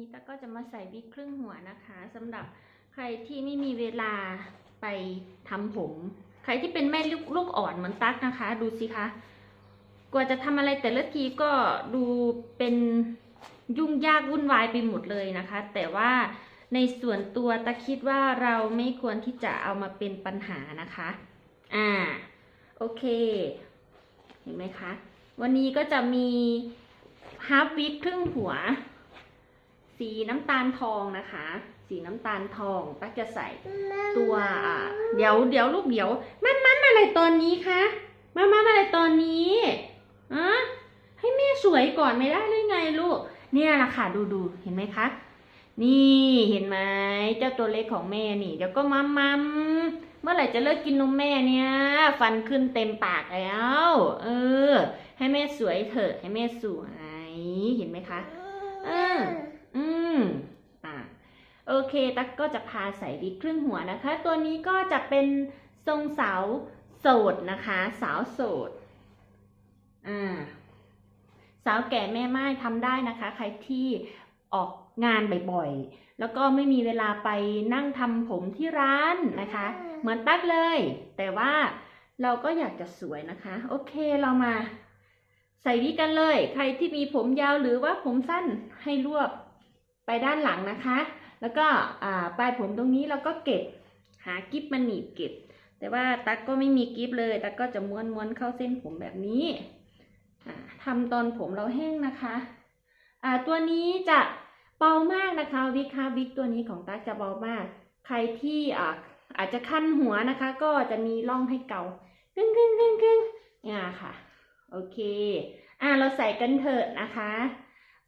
นี้ตาก็จะมาใส่วิกครึ่งหัวนะคะสำหรับใครที่ไม่มีเวลาไปทำผม ใครที่เป็นแม่ลูกลูกอ่อนเหมือนตั๊กนะคะ ดูสิคะกว่าจะทำอะไรแต่ละทีก็ดูเป็นยุ่งยากวุ่นวายไปหมดเลยนะคะ แต่ว่าในส่วนตัวตาคิดว่าเราไม่ควรที่จะเอามาเป็นปัญหานะคะ อ่า โอเค เห็นไหมคะ วันนี้ก็จะมีฮาร์ฟวิกครึ่งหัว สีน้ำตาลทองนะคะ สีน้ำตาลทองตักจะใส่ตัวอ่าเดี๋ยวเดี๋ยวลูกเดี๋ยวมันมันอะไรตอนนี้คะมามาอะไรตอนนี้อะให้แม่สวยก่อนไม่ได้เลยไงลูก เนี่ยละค่ะดูดูเห็นไหมคะ นี่เห็นไหมเจ้าตัวเล็กของแม่นี่ เดี๋ยวก็มัมมัมเมื่อไหร่จะเลิกกินนมแม่เนี่ย ฟันขึ้นเต็มปากแล้ว เออ ให้แม่สวยเถอะ ให้แม่สวย เห็นไหมคะ เออ อืมอ่าโอเค ตั๊กก็จะพาใส่วิกครึ่งหัวนะคะ ตัวนี้ก็จะเป็นทรงสาวโสดนะคะ สาวโสด อ่า สาวแก่แม่ไม้ทำได้นะคะ ใครที่ออกงานบ่อยๆ แล้วก็ไม่มีเวลาไปนั่งทำผมที่ร้านนะคะ เหมือนตั๊กเลย แต่ว่าเราก็อยากจะสวยนะคะ โอเคเรามา ใส่วิกกันเลย ใครที่มีผมยาวหรือว่าผมสั้นให้รวบ ไปด้านหลังนะคะ แล้วก็ปลายผมตรงนี้เราก็เก็บหากิฟมาหนีบเก็บ แต่ว่าตั๊กก็ไม่มีกิฟเลย ตั๊กก็จะม้วนม้วนๆเข้าเส้นผมแบบนี้อ่าทำตอนผมเราแห้งนะคะตัวนี้จะเบามากนะคะวิกค่ะวิกตัวนี้ของตั๊กจะเบามาก ใครที่อาจจะคันหัวนะคะ ก็จะมีร่องให้เกากึ้งกึ้งกึ้งกึ้งเนี่ยค่ะ โอเค อ่าเราใส่กันเถอะนะคะ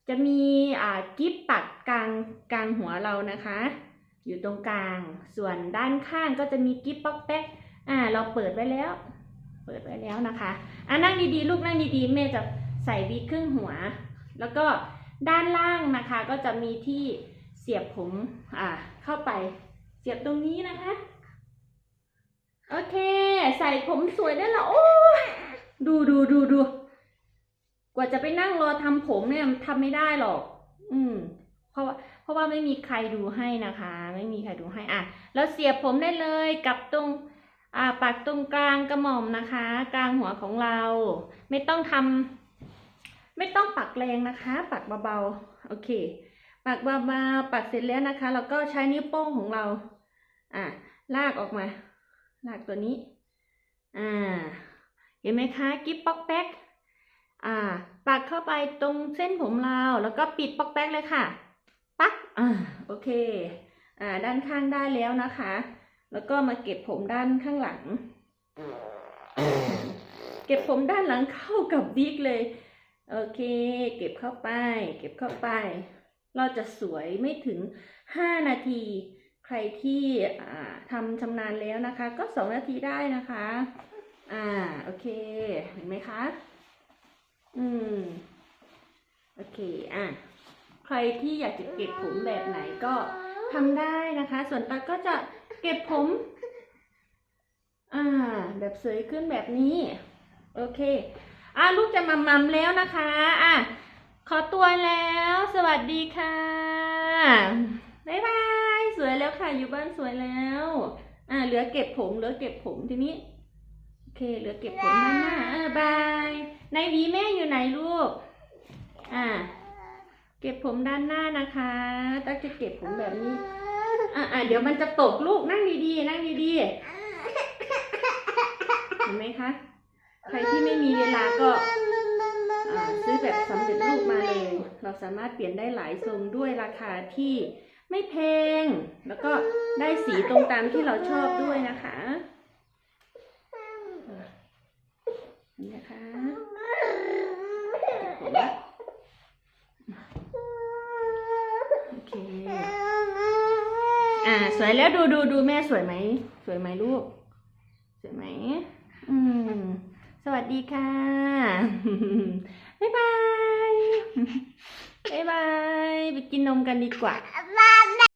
จะมีอ่ากิ๊บปักกลางกลางหัวเรานะคะ อยู่ตรงกลาง ส่วนด้านข้างก็จะมีกิ๊บป๊อกแป๊กอ่า เราเปิดไว้แล้ว เปิดไว้แล้วนะคะอ่านั่งดีๆ ลูกนั่งดีๆแม่จะใส่วิกครึ่งหัว แล้วก็ด้านล่างนะคะก็จะมีที่เสียบผมอ่าเข้าไปเสียบตรงนี้นะคะ โอเค ใส่ผมสวยได้แล้วโอ้ดูดูดูดู กว่าจะไปนั่งรอทำผมเนี่ยทำไม่ได้หรอก อืม เพราะว่าเพราะว่าไม่มีใครดูให้นะคะ ไม่มีใครดูให้อะแล้วเสียบผมได้เลยกับตรงอ่าปักตรงกลางกระหม่อมนะคะ กลางหัวของเรา ไม่ต้องทำไม่ต้องปักแรงนะคะ ปักเบาๆโอเค ปักเบาๆปักเสร็จแล้วนะคะ แล้วก็ใช้นิ้วโป้งของเรา อะลากออกมา ลากตัวนี้ อ่า เห็นไหมคะ กิ๊บป๊อกแป๊ก อ่า ปักเข้าไปตรงเส้นผมเราแล้วก็ปิดปอกแป๊กเลยค่ะ ปักอ่าโอเค อ่า ด้านข้างได้แล้วนะคะ แล้วก็มาเก็บผมด้านข้างหลัง เก็บผมด้านหลังเข้ากับวิกเลย โอเค เก็บเข้าไป เก็บเข้าไป เราจะสวยไม่ถึง 5 นาทีใครที่อ่าทำชำนาญแล้วนะคะ ก็ 2 นาทีได้นะคะ อ่า โอเค เห็นไหมคะ อืม โอ เคอะใครที่อยากจะเก็บผมแบบไหนก็ทำได้นะคะ ส่วนตาก็จะเก็บผม อ่า แบบสวยขึ้นแบบนี้ โอเค อะลูกจะมามัมแล้วนะคะ อะ ขอตัวแล้ว สวัสดีค่ะ บ๊ายบาย สวยแล้วค่ะ อยู่บ้านสวยแล้ว อะ เหลือเก็บผม เหลือเก็บผมทีนี้ โอเค เหลือเก็บผมด้านหน้าอ่าบาย ในวีแม่อยู่ไหนลูก อ่า เก็บผมด้านหน้านะคะตั๊กจะเก็บผมแบบนี้ อ่าเดี๋ยวมันจะตกลูกนั่งดีๆ นั่งดีๆ เห็นไหมคะ ใครที่ไม่มีเวลาก็ซื้อแบบสำเร็จรูปมาเลย เราสามารถเปลี่ยนได้หลายทรงด้วยราคาที่ไม่แพง แล้วก็ได้สีตรงตามที่เราชอบด้วยนะคะเห็นไหมคะผมละโอเค อ่า สวยแล้วดูดูดูแม่สวยไหม สวยไหมลูก สวยไหม อืม สวัสดีค่ะ บ๊ายบาย บ๊ายบาย ไปกินนมกันดีกว่า